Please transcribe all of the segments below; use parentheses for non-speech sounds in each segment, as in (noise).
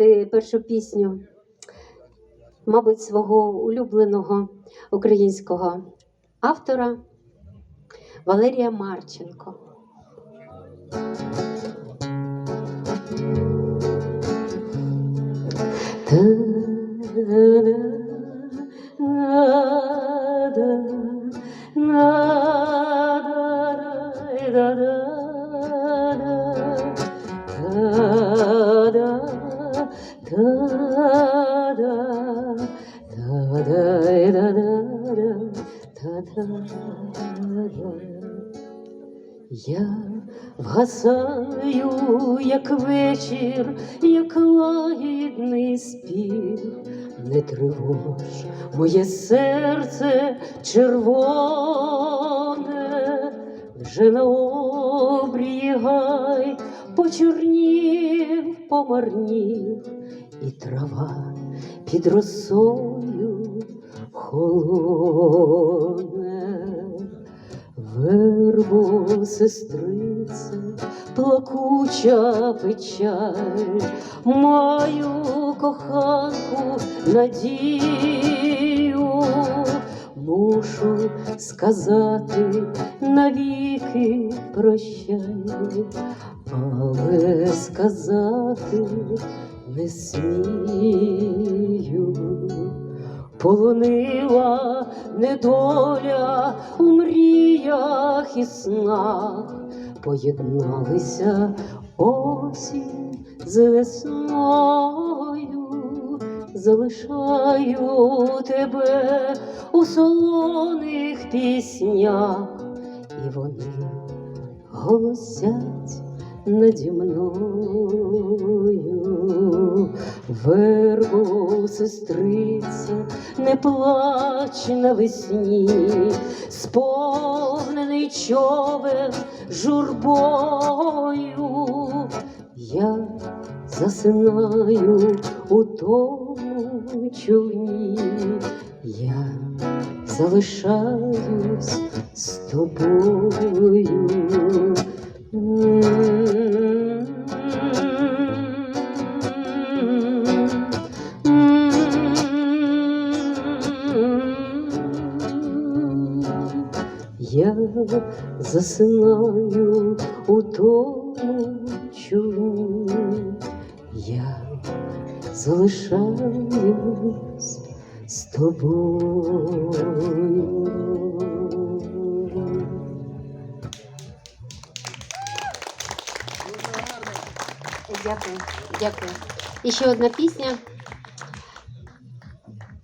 заспівати першу пісню, мабуть, свого улюбленого українського автора Валерія Марченко. Я вгасаю, як вечір, як лагідний спів, не тривож моє серце червоне, вже на обрії почорнів, помарнів, і трава під росою холоне. Вербу сестрице, плакуча печаль, маю коханку надію, мушу сказати навіки прощай, але сказати не смію полонила недоля у мріях і снах, поєдналися осінь з весною, залишаю тебе у солоних піснях, і вони голосять наді мною, вербу сестриця, не плач навесні, сповнений човен журбою, я засинаю у тому човні, я залишаюсь з тобою. Засинаю у тому човні, я залишаюсь з тобою. Дякую, дякую. І ще одна пісня.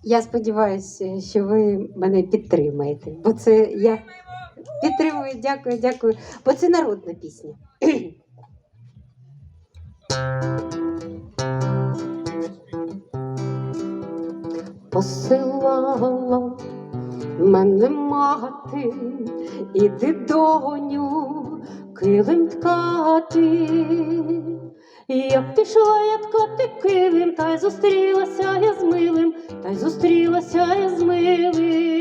Я сподіваюся, що ви мене підтримаєте, бо це я підтримую, дякую, дякую. Бо це народна пісня. (clears throat) Посилала мене мати, іди доню, килим ткати. Я пішла я ткати килим, та й зустрілася я з милим, та й зустрілася я з милим.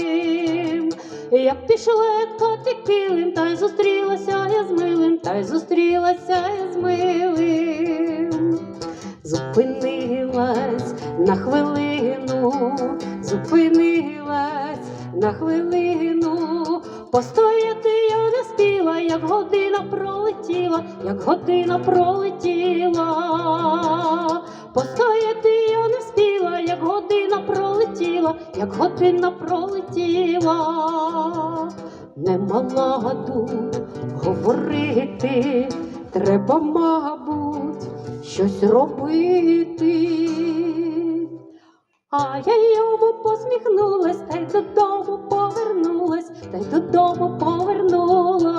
Я пішла я ткати килим, та й зустрілася я з милим, та й зустрілася я з милим. Зупинилась на хвилину, зупинилась на хвилину, постояти я не спіла, як година пролетіла, як година пролетіла, постояти я пролетіла, як година пролетіла, нема ладу говорити, треба, мабуть, щось робити. А я йому посміхнулась, та й додому повернулась, та й додому повернулась.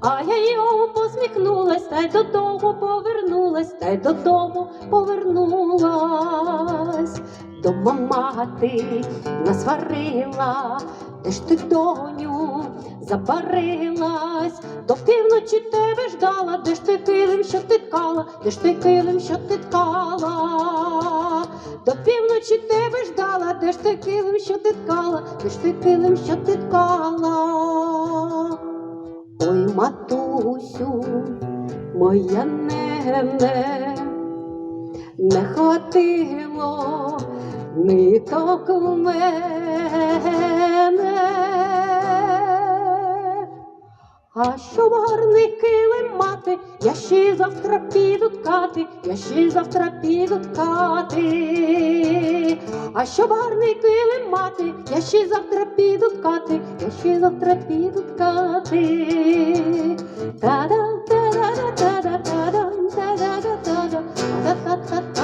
А я йому посміхнулась, та й додому повернулась, та й додому повернулась. Дома мати насварила, де ж ти доню запарилась, до півночі тебе ждала, де ж ти килим, що ти ткала, де ж ти килим, що ти ткала, до півночі тебе ждала, де ж ти килим, що ти ткала, де ж ти килим, що ти ткала. Ой, матусю, моя нене, не хватило ниток в мене. А щоб гарний килим мати, я ще завтра піду ткати, я ще завтра піду ткати. А щоб гарний килим мати, я ще завтра піду ткати, я ще завтра піду ткати. Та-да, та-дам, та-да-да, та-да, та-та-та-та.